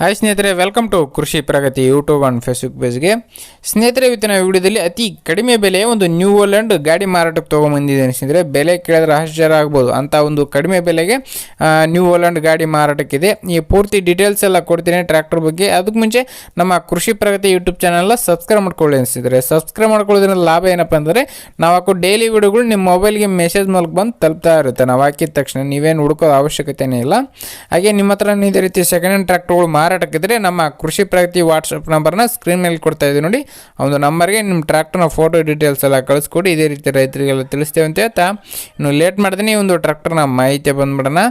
Hi ಸ್ನೇಹಿತರೆ welcome to Krishi Pragati YouTube and Facebook ಪೇಜ್ಗೆ ಸ್ನೇಹಿತರೆ, ಇವತ್ತಿನ ವಿಡಿಯೋದಲ್ಲಿ ಅತಿ ಕಡಿಮೆ ಬೆಲೆ ಒಂದು ನ್ಯೂ ಓಲ್ಯಾಂಡ್ ಗಾಡಿ ಮಾರಾಟಕ್ಕೆ ತೊಗೊಂಬಂದಿದ್ದೇನೆ ಸ್ನೇಹಿತರೆ. ಬೆಲೆ ಕೇಳಿದ್ರೆ ಆಶ್ಚರ್ಯ ಆಗ್ಬೋದು ಅಂತ ಒಂದು ಕಡಿಮೆ ಬೆಲೆಗೆ ನ್ಯೂ ಓಲ್ಯಾಂಡ್ ಗಾಡಿ ಮಾರಾಟಕ್ಕಿದೆ. ಈ ಪೂರ್ತಿ ಡೀಟೇಲ್ಸ್ ಎಲ್ಲ ಕೊಡ್ತೀನಿ ಟ್ರ್ಯಾಕ್ಟರ್ ಬಗ್ಗೆ. ಅದಕ್ಕೆ ಮುಂಚೆ ನಮ್ಮ ಕೃಷಿ ಪ್ರಗತಿ ಯೂಟ್ಯೂಬ್ ಚಾನಲ್ನ ಸಬ್ಸ್ಕ್ರೈಬ್ ಮಾಡ್ಕೊಳ್ಳಿ ಅನಿಸಿದರೆ. ಸಬ್ಸ್ಕ್ರೈಬ್ ಮಾಡ್ಕೊಳ್ಳೋದ್ರಿಂದ ಲಾಭ ಏನಪ್ಪ ಅಂದರೆ, ನಾವು ಹಾಕೋ ಡೈಲಿ ವಿಡಿಯೋಗಳು ನಿಮ್ಮ ಮೊಬೈಲ್ಗೆ ಮೆಸೇಜ್ ಮೂಲಕ ಬಂದು ತಲುಪ್ತಾ ಇರುತ್ತೆ. ನಾವು ಹಾಕಿದ ತಕ್ಷಣ ನೀವೇನು ಹುಡುಕೋ ಅವಶ್ಯಕತೆನೇ ಇಲ್ಲ. ಹಾಗೆ ನಿಮ್ಮ ಹತ್ರ ಇದೇ ರೀತಿ ಸೆಕೆಂಡ್ ಹ್ಯಾಂಡ್ ಟ್ರ್ಯಾಕ್ಟರ್ಗಳು ಮಾರಾಟಕ್ಕಿದ್ರೆ ನಮ್ಮ ಕೃಷಿ ಪ್ರಗತಿ ವಾಟ್ಸಪ್ ನಂಬರ್ನ ಸ್ಕ್ರೀನ್ ಮೇಲೆ ಕೊಡ್ತಾ ಇದ್ದೀವಿ ನೋಡಿ. ಒಂದು ನಂಬರ್ಗೆ ನಿಮ್ಮ ಟ್ರ್ಯಾಕ್ಟರ್ನ ಫೋಟೋ ಡೀಟೇಲ್ಸ್ ಎಲ್ಲ ಕಳಿಸ್ಕೊಡಿ. ಇದೇ ರೀತಿ ರೈತರಿಗೆಲ್ಲ ತಿಳಿಸ್ತೇವೆ ಅಂತ ಹೇಳ್ತಾ ಇನ್ನು ಲೇಟ್ ಮಾಡ್ತೀನಿ, ಒಂದು ಟ್ರ್ಯಾಕ್ಟರ್ನ ಮಾಹಿತಿ ಬಂದ್ಬಿಡೋಣ.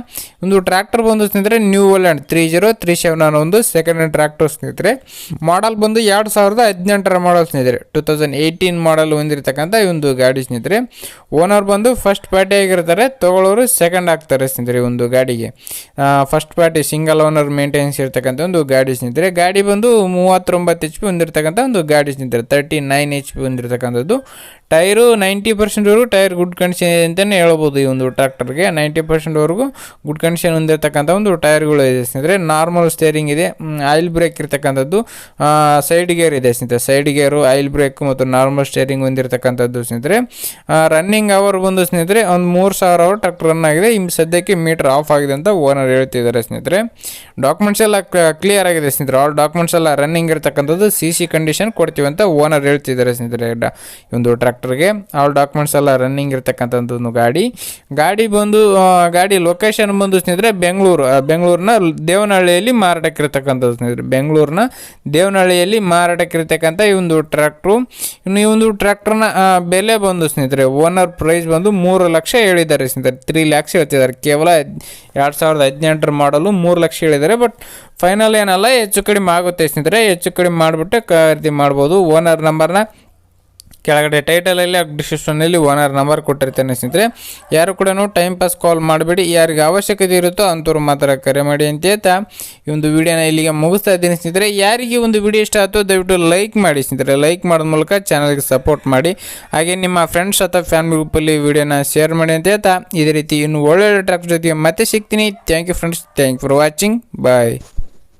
ಒಂದು ಟ್ರ್ಯಾಕ್ಟರ್ ಬಂದು ಸ್ನೇಹಿತರೆ New Holland three zero three seven ಅನ್ನೋ ಒಂದು ಸೆಕೆಂಡ್ ಹ್ಯಾಂಡ್ ಟ್ರ್ಯಾಕ್ಟರ್ ಸ್ನೇಹಿತರೆ. ಮಾಡಲ್ ಬಂದು ಎರಡು ಸಾವಿರದ ಹದಿನೆಂಟರ ಮಾಡಲ್ ಸ್ನೇಹಿತರೆ. ಟೂ ತೌಸಂಡ್ ಏಯ್ಟೀನ್ ಮಾಡಲ್ ಹೊಂದಿರತಕ್ಕಂಥ ಈ ಒಂದು ಗಾಡಿ ಸ್ನೇಹಿತರೆ. ಓನರ್ ಬಂದು ಫಸ್ಟ್ ಪಾರ್ಟಿ ಆಗಿರ್ತಾರೆ, ತಗೊಳ್ಳೋರು ಸೆಕೆಂಡ್ ಆಗ್ತಾರೆ ಸ್ನೇಹಿತರೆ ಒಂದು ಗಾಡಿಗೆ. First party single owner maintenance ಇರ್ತಕ್ಕಂಥ ಒಂದು ಗಾಡಿ ನಿಂತಿದೆ ಗಾಡಿ ಬಂದು ಮೂವತ್ತೊಂಬತ್ತು ಎಚ್ ಪಿ ಹೊಂದಿರತಕ್ಕಂಥ ಒಂದು ಗಾಡಿ ನಿಂತಿದೆ ತರ್ಟಿ ನೈನ್ ಎಚ್ ಪಿ ಹೊಂದಿರತಕ್ಕಂಥದ್ದು. ಟೈರು ನೈಂಟಿ ಪರ್ಸೆಂಟ್ವರೆಗೂ ಟೈರ್ ಗುಡ್ ಕಂಡೀಷನ್ ಅಂತಲೇ ಹೇಳ್ಬೋದು ಈ ಒಂದು ಟ್ರ್ಯಾಕ್ಟರ್ಗೆ. ನೈಂಟಿ ಪರ್ಸೆಂಟ್ವರೆಗೂ ಗುಡ್ ಕಂಡೀಷನ್ ಹೊಂದಿರತಕ್ಕಂಥ ಒಂದು ಟೈರ್ಗಳು ಇದೆ ಸ್ನೇಹಿತರೆ. ನಾರ್ಮಲ್ ಸ್ಟೇರಿಂಗ್ ಇದೆ ಆಯಿಲ್ ಬ್ರೇಕ್ ಇರ್ತಕ್ಕಂಥದ್ದು. ಸೈಡ್ ಗೇರ್ ಇದೆ ಸ್ನೇಹಿತರೆ ಸೈಡ್ ಗೇರು ಆಯಿಲ್ ಬ್ರೇಕ್ ಮತ್ತು ನಾರ್ಮಲ್ ಸ್ಟೇರಿಂಗ್ ಹೊಂದಿರತಕ್ಕಂಥದ್ದು ಸ್ನೇಹಿತರೆ. ರನ್ನಿಂಗ್ ಅವರ್ ಬಂದು ಸ್ನೇಹಿತರೆ, ಒಂದು ಮೂರು ಸಾವಿರ ಅವರ್ ಟ್ರ್ಯಾಕ್ಟರ್ ರನ್ ಆಗಿದೆ. ಸದ್ಯಕ್ಕೆ ಮೀಟರ್ ಆಫ್ ಆಗಿದೆ ಅಂತ ಓನರ್ ಹೇಳ್ತಿದ್ದಾರೆ ಸ್ನೇಹಿತರೆ. ಡಾಕ್ಯುಮೆಂಟ್ಸ್ ಎಲ್ಲ ಕ್ಲಿಯರ್ ಆಗಿದೆ ಸ್ನೇಹಿತರೆ. ಆಲ್ ಡಾಕ್ಯುಮೆಂಟ್ಸ್ ಎಲ್ಲ ರನ್ನಿಂಗ್ ಇರ್ತಕ್ಕಂಥದ್ದು ಸಿ ಸಿ ಕಂಡೀಷನ್ ಕೊಡ್ತೀವಿ ಅಂತ ಓನರ್ ಹೇಳ್ತಿದ್ದಾರೆ ಸ್ನೇಹಿತರೆ. ಒಂದು ಟ್ರ್ಯಾಕ್ಟರ್ಗೆ ಆಲ್ ಡಾಕ್ಯುಮೆಂಟ್ಸ್ ಎಲ್ಲ ರನ್ನಿಂಗ್ ಇರ್ತಕ್ಕಂಥದ್ದು ಗಾಡಿ. ಗಾಡಿ ಬಂದು ಗಾಡಿ ಲೊಕೇಶನ್ ಬಂದು ಸ್ನೇಹಿತರೆ ಬೆಂಗಳೂರು ಬೆಂಗಳೂರಿನ ದೇವನಹಳ್ಳಿಯಲ್ಲಿ ಮಾರಾಟಕ್ಕಿರ್ತಕ್ಕಂಥದ್ದು ಸ್ನೇಹಿತರೆ. ಬೆಂಗಳೂರಿನ ದೇವನಹಳ್ಳಿಯಲ್ಲಿ ಮಾರಾಟಕ್ಕಿರ್ತಕ್ಕಂಥ ಈ ಒಂದು ಟ್ರ್ಯಾಕ್ಟ್ರು ಇನ್ನು ಈ ಒಂದು ಟ್ರ್ಯಾಕ್ಟರ್ನ ಬೆಲೆ ಬಂದು ಸ್ನೇಹಿತರೆ ಓನರ್ ಪ್ರೈಸ್ ಬಂದು ಮೂರು ಲಕ್ಷ ಹೇಳಿದ್ದಾರೆ ಸ್ನೇಹಿತರೆ. ತ್ರೀ ಲ್ಯಾಕ್ಸ್ ಹೇಳ್ತಿದ್ದಾರೆ. ಕೇವಲ ಎರಡು ಸಾವಿರದ ಹದಿನೆಂಟರ ಮಾಡಲು ಮೂರು ಲಕ್ಷ ಹೇಳಿದ್ದಾರೆ. ಬಟ್ ಫೈನಲ್ ಏನಲ್ಲ, ಹೆಚ್ಚು ಕಡಿಮೆ ಆಗುತ್ತೆ ಸ್ನೇಹಿತರೆ. ಹೆಚ್ಚು ಕಡಿಮೆ ಮಾಡಿಬಿಟ್ಟು ಖರೀದಿ ಮಾಡ್ಬೋದು. ಓನರ್ ನಂಬರ್ನ ಕೆಳಗಡೆ ಟೈಟಲಲ್ಲಿ ಡಿಸ್ಕ್ರಿಪ್ಷನಲ್ಲಿ ಓನರ್ ನಂಬರ್ ಕೊಟ್ಟಿರ್ತೇನೆ ಸ್ನೇಹಿತರೆ. ಯಾರು ಕೂಡ ಟೈಮ್ ಪಾಸ್ ಕಾಲ್ ಮಾಡಬೇಡಿ. ಯಾರಿಗೆ ಅವಶ್ಯಕತೆ ಇರುತ್ತೋ ಅಂಥವ್ರು ಮಾತ್ರ ಕರೆ ಮಾಡಿ ಅಂತ ಹೇಳ್ತಾ ಈ ಒಂದು ವಿಡಿಯೋನ ಇಲ್ಲಿಗೆ ಮುಗಿಸ್ತಾ ಇದ್ದೀನಿ ಸ್ನೇಹಿತರೆ. ಯಾರಿಗೆ ಒಂದು ವಿಡಿಯೋ ಇಷ್ಟ ಆಯಿತು, ದಯವಿಟ್ಟು ಲೈಕ್ ಮಾಡಿ ಸ್ನೇಹಿತರೆ. ಲೈಕ್ ಮಾಡೋದ ಮೂಲಕ ಚಾನಲ್ಗೆ ಸಪೋರ್ಟ್ ಮಾಡಿ. ಹಾಗೆ ನಿಮ್ಮ ಫ್ರೆಂಡ್ಸ್ ಅಥವಾ ಫ್ಯಾಮಿಲಿ ಗ್ರೂಪಲ್ಲಿ ವಿಡಿಯೋನ ಶೇರ್ ಮಾಡಿ ಅಂತ ಹೇಳ್ತಾ ಇದೇ ರೀತಿ ಇನ್ನು ಒಳ್ಳೊಳ್ಳೆ ಟ್ರ್ಯಾಕ್ ಜೊತೆಗೆ ಮತ್ತೆ ಸಿಗ್ತೀನಿ. Thank you friends thank for watching bye